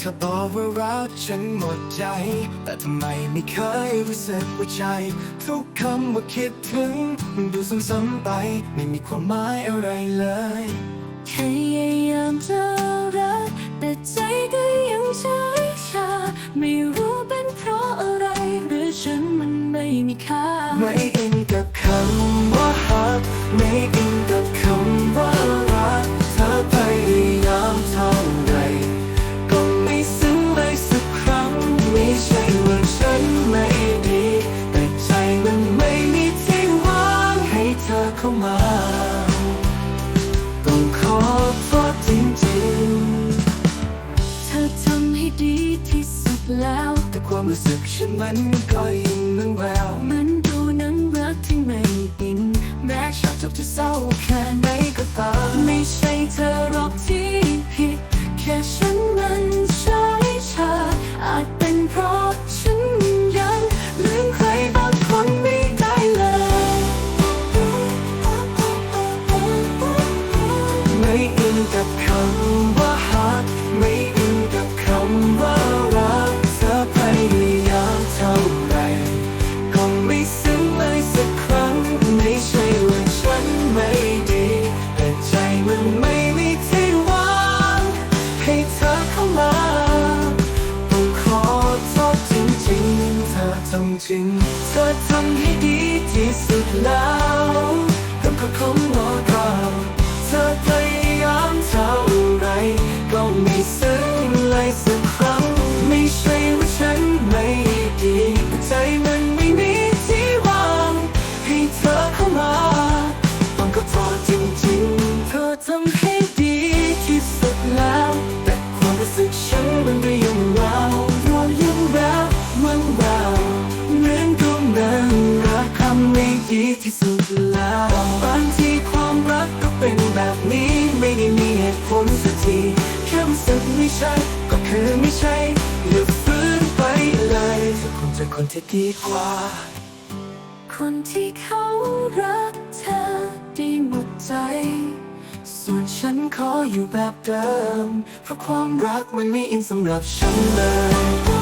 เธอบอกว่ารักฉันหมดใจ แต่ทำไมไม่เคยรู้สึกว่าใจทุกคำว่าคิดถึง มันดูซ้ำๆไป ไม่มีความหมายอะไรเลยพยายามจะรักแต่ใจก็ยังช้าชาไม่ ต้องขอโทษจริงๆ เธอทำให้ดีที่สุดแล้ว แต่ความรู้สึกฉันมันก็ยังมึงแววมันดูหนังรักที่ไม่อิน แม้ฉากจบจะเศร้าแค่ไหนก็ตามไม่ใช่เธอ จริงเธอทำให้ดีที่สุดแล้ว ที่สุดแล้วบางทีความรักก็เป็นแบบนี้ ไม่ได้มีเหตุผลสักทีแค่รู้สึกไม่ใช่ ก็คือไม่ใช่อย่าฟื้นไปเลยจะคงจอคนที่ดีกว่า คนที่เขารักเธอได้หมดใจ ส่วนฉันขออยู่แบบเดิม เพราะความรักมันไม่อินสำหรับฉันเลย